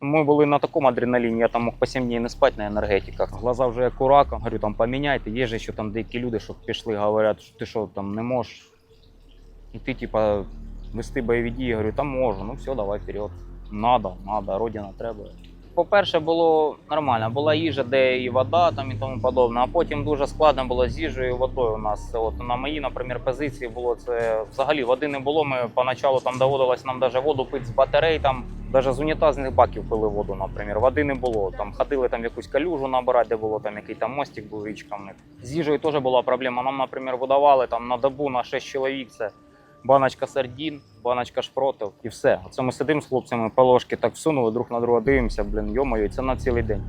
Ми були на такому адреналіні, я там мог по 7 днів не спати на енергетиках. Глаза вже як у рака. Говорю, там поміняйте. Є же ще там деякі люди, що пішли, говорять, що ти що там не можеш. І ти, типа, вести бойові дії. Говорю, там можу, ну все, давай вперед. Надо, надо, родина треба. По-перше, було нормально, була їжа, де і вода там і тому подобне, а потім дуже складно було з їжею водою у нас. От на моїй, наприклад, позиції було це взагалі води не було. Ми поначалу там доводилось нам навіть воду пити з батарей, там навіть з унітазних баків пили воду, наприклад. Води не було. Там ходили там якусь калюжу набирати, де було там який там мостик був річка в них. З їжею теж була проблема. Нам, наприклад, видавали там на добу на 6 чоловік. Це баночка сардін, баночка шпротів і все. Оце ми сидимо з хлопцями положки так всунули друг на друга, дивимося, блін, йомою, це на цілий день.